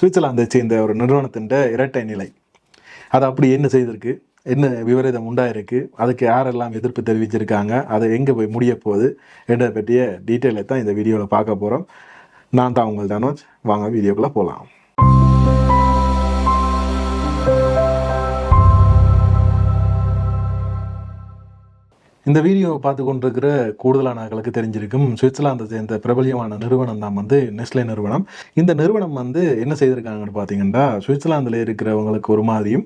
சுவிட்சர்லாந்தை சேர்ந்த ஒரு நிறுவனத்தின் இரட்டை நிலை. அது அப்படி என்ன செய்திருக்கு? என்ன விபரீதம் உண்டாயிருக்கு? அதுக்கு யாரெல்லாம் எதிர்ப்பு தெரிவிச்சிருக்காங்க? அது எங்கே போய் முடிய போகுது? என்றதை பற்றிய டீட்டெயிலை தான் இந்த வீடியோவில் பார்க்க போகிறோம் நான் தான் உங்கள் தனோஜ் வாங்க வீடியோக்குள்ளே போகலாம் இந்த வீடியோவை பார்த்து கொண்டிருக்கிற கூடுதலானவர்களுக்கு தெரிஞ்சிருக்கும். சுவிட்சர்லாந்தை சேர்ந்த பிரபலியமான நிறுவனம் தான் வந்து நெஸ்லே நிறுவனம். இந்த நிறுவனம் வந்து என்ன செய்திருக்காங்கன்னு பார்த்தீங்கன்னா சுவிட்சர்லாந்தில் இருக்கிறவங்களுக்கு ஒரு மாதிரியும்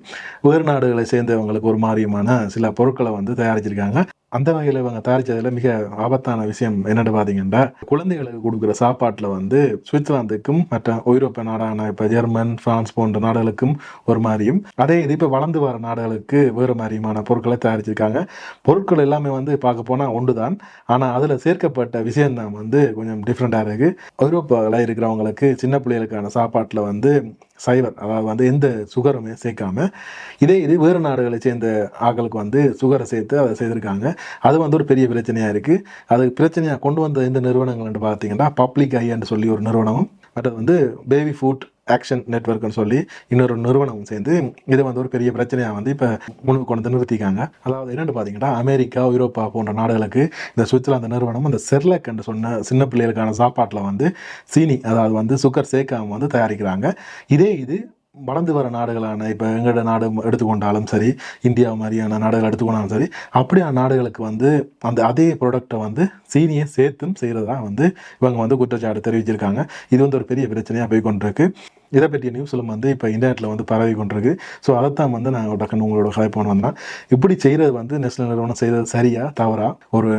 வேறு நாடுகளை சேர்ந்தவங்களுக்கு ஒரு மாதிரியுமான சில பொருட்களை வந்து தயாரிச்சிருக்காங்க. அந்த வகையில் இவங்க தயாரித்ததில் மிக ஆபத்தான விஷயம் என்னென்னு பார்த்தீங்கன்னா குழந்தைகளுக்கு கொடுக்குற சாப்பாட்டில் வந்து சுவிட்சர்லாந்துக்கும் மற்ற ஐரோப்பிய நாடான இப்போ ஜெர்மன் ஃப்ரான்ஸ் போன்ற நாடுகளுக்கும் ஒரு மாதிரியும் அதே இது இப்போ வளர்ந்து வர நாடுகளுக்கு வேறு மாதிரியுமான பொருட்களை தயாரிச்சிருக்காங்க. பொருட்கள் எல்லாமே வந்து பார்க்க போனால் ஒன்று தான் ஆனால் அதில் சேர்க்கப்பட்ட விஷயம் தான் வந்து கொஞ்சம் டிஃப்ரெண்ட்டாக இருக்குது ஐரோப்பாவில் இருக்கிறவங்களுக்கு சின்ன பிள்ளைகளுக்கான சாப்பாட்டில் வந்து சைவர் அதாவது வந்து எந்த சுகருமே சேர்க்காம இதே இது வேறு நாடுகளை சேர்ந்த ஆக்களுக்கு வந்து சுகரை சேர்த்து அதை செய்திருக்காங்க. அது வந்து ஒரு பெரிய பிரச்சனையாக இருக்குது அது பிரச்சனையாக கொண்டு வந்த இந்த நிறுவனங்கள்னு பார்த்தீங்கன்னா பப்ளிக் ஐன்னு சொல்லி ஒரு நிறுவனமும் மற்றது வந்து பேபி ஃபுட் ஆக்ஷன் நெட்ஒர்க்னு சொல்லி இன்னொரு நிறுவனம் சேர்ந்து இதை வந்து ஒரு பெரிய பிரச்சனையாக வந்து இப்போ முன்னுக்கு கொண்டு நிறுத்திக்காங்க அதாவது என்னென்னு பார்த்தீங்கன்னா அமெரிக்கா ஐரோப்பா போன்ற நாடுகளுக்கு இந்த சுவிட்சர்லாந்து நிறுவனம் இந்த செர்லக் என்று சொன்ன சின்ன பிள்ளைகளுக்கான சாப்பாட்டில் வந்து சீனி அதாவது வந்து சுகர் சேர்க்காம வந்து தயாரிக்கிறாங்க. இதே இது வளர்ந்து வர நாடுகளான இப்போ எங்களோட நாடு எடுத்துக்கொண்டாலும் சரி இந்தியா மாதிரியான நாடுகள் எடுத்துக்கொண்டாலும் சரி அப்படியான நாடுகளுக்கு வந்து அந்த அதே ப்ராடக்டை வந்து சீனியை சேர்த்தும் செய்கிறதா வந்து இவங்க வந்து குற்றச்சாட்டு தெரிவிச்சிருக்காங்க. இது வந்து ஒரு பெரிய பிரச்சனையாக போய் கொண்டிருக்கு இதை பற்றிய நியூஸ்லும் வந்து இப்போ இன்டர்நெட்டில் வந்து பரவி கொண்டிருக்கு. ஸோ அதைத்தான் வந்து நாங்கள் டக்குன்னு உங்களோட கலைப்போன் வந்தோம் இப்படி செய்கிறது வந்து நேஷனல் நிறுவனம் செய்கிறது சரியா தவறா? ஒரு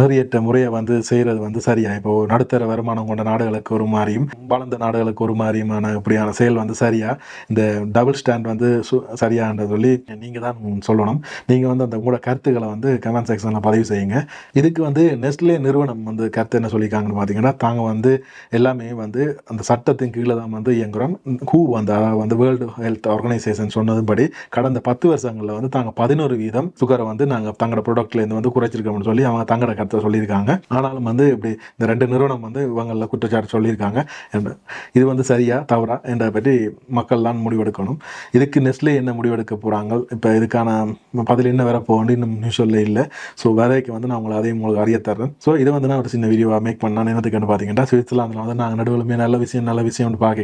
நெறியற்ற முறையை வந்து செய்கிறது வந்து சரியா? இப்போ நடுத்தர வருமானம் கொண்ட நாடுகளுக்கு ஒரு மாதிரியும் வளர்ந்த நாடுகளுக்கு ஒரு மாதிரியுமான இப்படியான செயல் வந்து சரியா? இந்த டபுள் ஸ்டாண்ட் வந்து சு- சரியான்ற சொல்லி நீங்கள் தான் சொல்லணும். நீங்கள் வந்து அந்த உங்களோட கருத்துக்களை வந்து கமெண்ட் செக்ஷனில் பதிவு செய்யுங்க. இதுக்கு வந்து நெஸ்லே நிறுவனம் வந்து கருத்து என்ன சொல்லியிருக்காங்கன்னு பார்த்தீங்கன்னா தாங்க வந்து எல்லாமே வந்து அந்த சட்டத்தின் கீழே தான் வந்து சொல்கிறோம் ஹூ அந்த வந்து வேர்ல்டு ஹெல்த் ஆர்கனைசேஷன் சொன்னதுபடி கடந்த பத்து வருஷங்களில் வந்து தாங்க பதினோரு வீதம் சுகரை வந்து நாங்கள் தங்களோட ப்ராடக்ட்லேருந்து வந்து குறைச்சிருக்கோம்னு சொல்லி அவங்க தங்களோட கருத்தை சொல்லியிருக்காங்க. ஆனாலும் வந்து இப்படி இந்த ரெண்டு நிறுவனம் வந்து இவங்களில் குற்றச்சாட்டு சொல்லியிருக்காங்க. இது வந்து சரியா தவறா என்ற பற்றி மக்கள் தான் முடிவெடுக்கணும். இதுக்கு நெஸ்ட்லே என்ன முடிவெடுக்க போகிறாங்க இப்போ இதுக்கான பதில் என்ன வர போகணும் இன்னும் நியூஸில் இல்லை. ஸோ வேலைக்கு வந்து நான் உங்களை அதையும் உங்களுக்கு அறிய தர்றேன். ஸோ இதை வந்து நான் ஒரு சின்ன வீடியோவாக மேக் பண்ணான் என்னத்துக்குன்னு பார்த்தீங்கன்னா சுவிட்சர்லாந்தில் வந்து நாங்கள் நடுவில் நல்ல விஷயம் நல்ல விஷயம்னு பார்க்க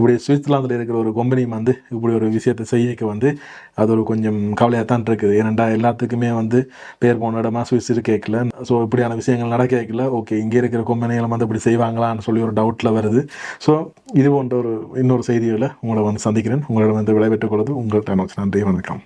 இப்படி சுவிட்சர்லாந்தில் இருக்கிற ஒரு கம்பெனி வந்து இப்படி ஒரு விஷயத்தை செய்யக்க வந்து அது ஒரு கொஞ்சம் கவலையாக தான் இருக்குது. ஏனெண்டா எல்லாத்துக்குமே வந்து பேர் போன இடமா சுவிஸ் கேட்கல. ஸோ இப்படியான விஷயங்கள் நடக்கல ஓகே இங்கே இருக்கிற கம்பெனிகளும் வந்து இப்படி செய்வாங்களான்னு சொல்லி ஒரு டவுட்டில் வருது. ஸோ இது போன்ற ஒரு இன்னொரு செய்தியில் உங்களை வந்து சந்திக்கிறேன். உங்களிடம் வந்து விடைபெற்றுக் கொள்வது உங்கள்கிட்ட நன்றி வணக்கம்.